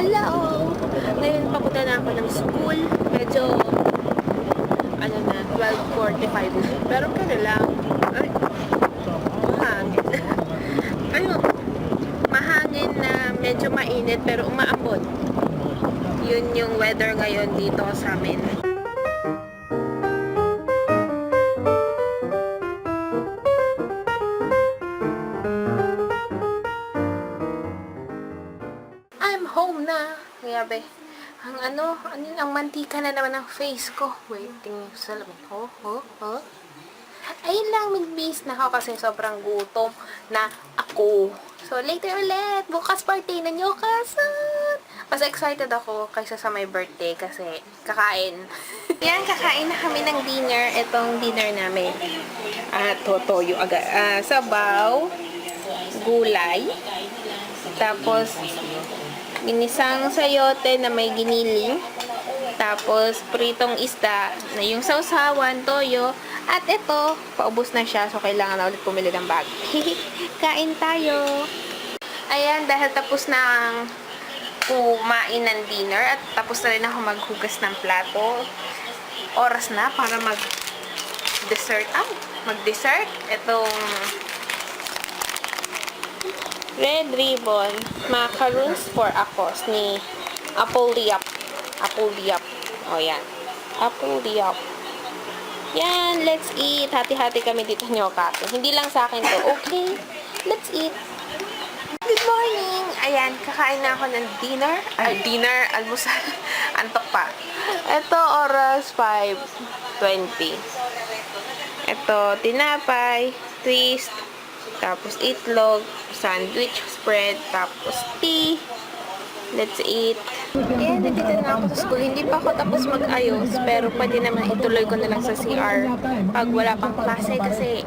Hello! Ngayon papunta na ako ng school. Medyo, ano na, 12.45. Pero kaya lang, ay, mahangin. ano, mahangin na medyo mainit pero umaambon. Yun yung weather ngayon dito sa amin. Na. Grabe. Ang ano, ano ang mantika na naman ng face ko. Waiting sa labas. Oh, oh, oh. Ayun lang, mag-base na ako kasi sobrang gutom na ako. So, later ulit. Bukas party na nyo kasan. Mas excited ako kaysa sa my birthday kasi kakain. Yan, kakain na kami ng dinner. Itong dinner namin. Ah, totoyo agad. Ah, sabaw, gulay, tapos ginisang sayote na may giniling. Tapos, pritong isda na yung sausawan, toyo. At ito, paubos na siya. So, kailangan na ulit pumili ng bag. Kain tayo. Ayan, dahil tapos na ang kumain ng dinner at tapos na rin ako maghugas ng plato. Oras na para mag dessert. Ah, mag-dessert. Itong Red Ribbon Macaroons for Akos ni Apple Diap. Apple Diap. O, yan. Apple Diap. Yan, let's eat. Hati-hati kami dito ni Okato. Hindi lang sa akin to. Okay, let's eat. Good morning! Ayan, kakain na ako ng dinner. Ay, dinner, almusal. Antok pa. Ito, oras 5.20. Ito, tinapay, twist, tapos itlog, sandwich spread, tapos tea. Let's eat. Ayan, nandito na ako sa school. Hindi pa ako tapos mag-ayos, pero pwede naman ituloy ko na lang sa CR pag wala pang klase kasi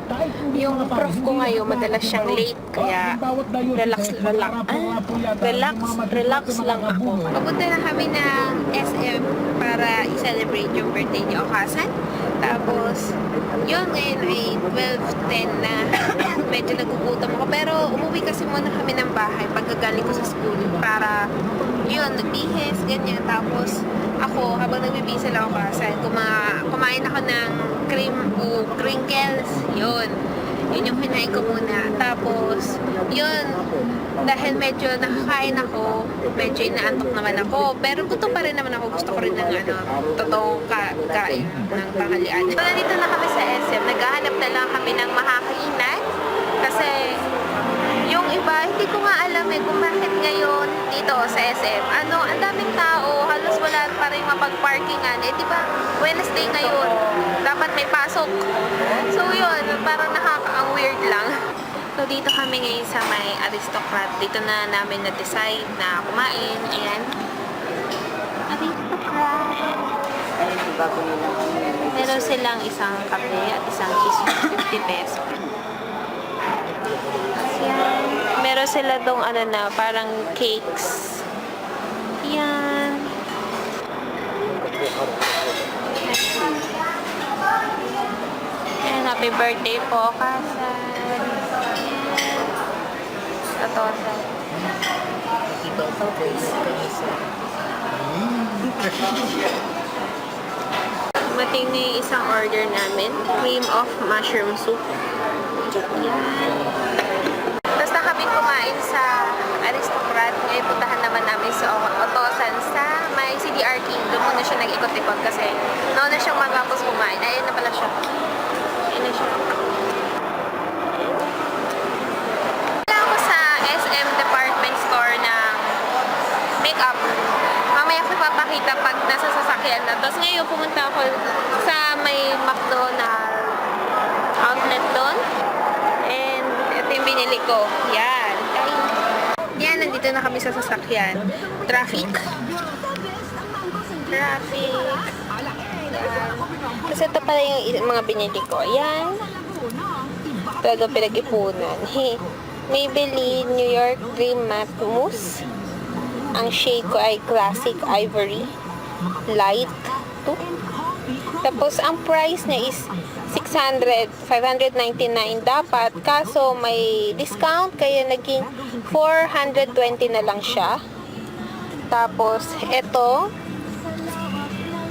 yung prof ko ngayon madalas siyang late kaya relax, relax, ah, relax, relax lang ako. Papunta na kami ng SM para i-celebrate yung birthday ni Okasan. Tapos, yun ngayon ay 12.10 na medyo nagugutom ako. Pero umuwi kasi muna kami ng bahay pagkagaling ko sa school para yun, nagbihis, ganyan. Tapos, ako, habang nagbibihis sila ako kasi kuma kumain ako ng cream o crinkles. Yun. Yun yung kinain ko muna. Tapos, yun, dahil medyo nakakain ako, medyo inaantok naman ako. Pero gusto pa rin naman ako. Gusto ko rin ng ano, totoong ka kain ng tanghalian. So, nandito na kami sa SM. Naghahanap na lang kami ng makakainan. Kasi, yung iba, hindi ko nga alam eh kung bakit ngayon dito sa SM. Ano, ang daming tao, wala pa rin mapag-parkingan. Eh, di ba, Wednesday ngayon, dapat may pasok. So, yun, parang nakaka, ang weird lang. So, dito kami ngayon sa may aristocrat. Dito na namin na-decide na kumain. Ayan. Aristocrat. Meron silang isang kape at isang cheese 50 pesos. Meron sila dong ano na, parang cakes. Yan. Yan, happy birthday po, Kasan. Yan. Katosa. Mating na yung isang order namin. Cream of mushroom soup. Yan. Tapos na kami kumain sa Aristocrat. Ngayon puntahan naman namin sa Otosan sa may Muna siya nag-ikot-ikot kasi nauna siyang matapos kumain. Ayun na pala siya. Ayun na siya. Wala ako sa SM department store ng makeup. Mamaya ko papakita pag nasa sasakyan na. Tapos ngayon pumunta ako sa may McDonald outlet doon. And ito yung binili ko. Yan. Yan, nandito na kami sa sasakyan. Traffic. Traffic. Yan. Kasi ito pala yung mga binili ko. Yan. Talaga pinag-ipunan. Hey, Maybelline New York Dream Matte Mousse. Ang shade ko ay Classic Ivory Light 2. Tapos, ang price niya is 600, 599 dapat. Kaso, may discount, kaya naging 420 na lang siya. Tapos, ito,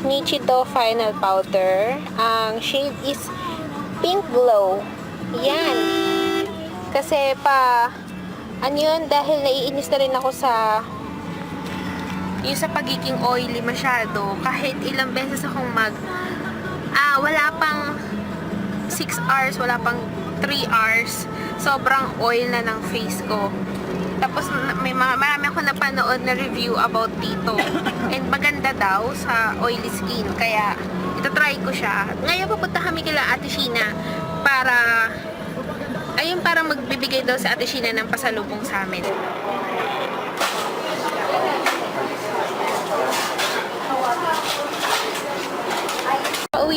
Nichido Final Powder. Ang shade is Pink Glow. Yan. Kasi pa, ano yun, dahil naiinis na rin ako sa yung sa pagiging oily masyado, kahit ilang beses akong mag, ah, wala pang 6 hours, wala pang 3 hours, sobrang oil na ng face ko. Tapos may mga marami ako napanood na review about dito. And maganda daw sa oily skin. Kaya ito-try ko siya. Ngayon pupunta kami kila Ate Sheena para ayun para magbibigay daw sa Ate Sheena ng pasalubong sa amin.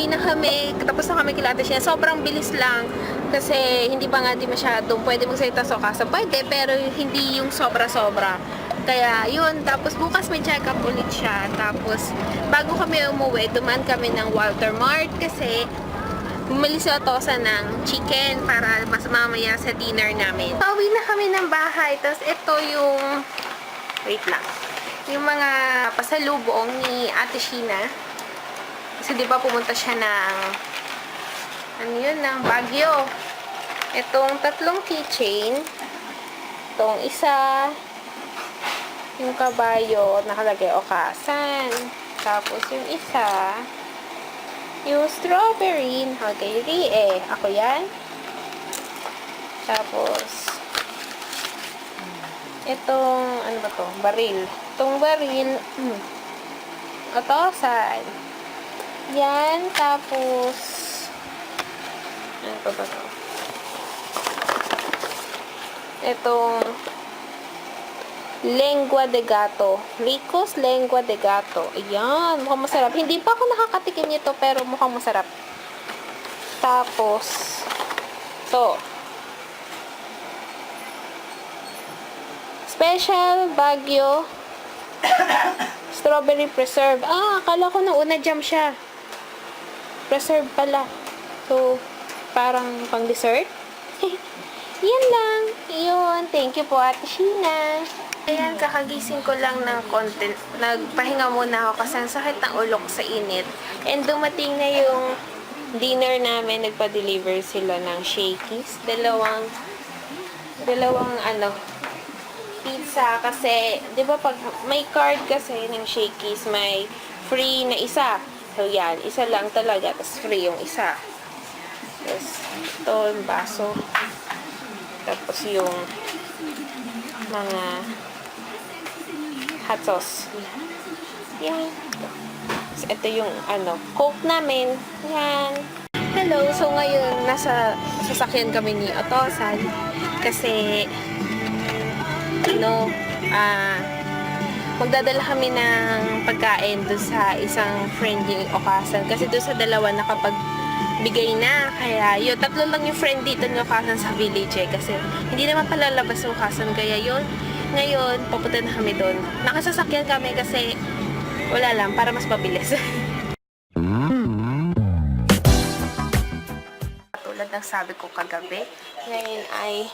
Na kami, tapos na kami kila Ate. Sobrang bilis lang kasi hindi pa nga di masyadong pwede magsalita sa kasa. Pwede, pero hindi yung sobra-sobra. Kaya yun, tapos bukas may check-up ulit siya. Tapos bago kami umuwi, dumaan kami ng Walter Mart kasi bumili si Otosa ng chicken para mas mamaya sa dinner namin. Pauwi na kami ng bahay. Tapos ito yung... Wait lang. Yung mga pasalubong ni Ate Sheena. Kasi di ba pumunta siya ng... Ano yun? Ng Baguio. Itong tatlong keychain. Itong isa. Yung kabayo. Nakalagay okasan. Tapos yung isa yung strawberry, okay, eh. Ako yan. Tapos, itong, ano ba to? Baril. Itong baril, hmm, otosan. Yan, tapos, ano pa ba to? Itong, lengua de gato. Ricos lengua de gato. Ayan, mukhang masarap. Hindi pa ako nakakatikim nito, pero mukhang masarap. Tapos, to. Special Baguio Strawberry Preserve. Ah, akala ko nung una jam siya. Preserve pala. So, parang pang dessert. Yan lang. Yun. Thank you po, Ate Sheena. Ayan, kakagising ko lang ng content. Nagpahinga muna ako kasi ang sakit ng ulo ko sa init. And dumating na yung dinner namin. Nagpa-deliver sila ng shakies. Dalawang, dalawang ano, pizza kasi, di ba pag may card kasi ng shakies, may free na isa. So, yan. Isa lang talaga. Tapos free yung isa. Tapos, ito yung baso. Tapos yung mga hot sauce. Yan. Tapos ito yung ano, coke namin. Yan. Hello. So ngayon, nasa sasakyan kami ni Otosan. Kasi, no, ah, magdadala kami ng pagkain doon sa isang friendly okasan. Kasi doon sa dalawa nakapag bigay na. Kaya yun, tatlo lang yung friend dito ng okasan sa village eh. Kasi hindi naman palalabas yung okasan. Kaya yun, ngayon, papunta na kami doon. Nakasasakyan kami kasi wala lang, para mas mabilis. Tulad ng sabi ko kagabi, ngayon ay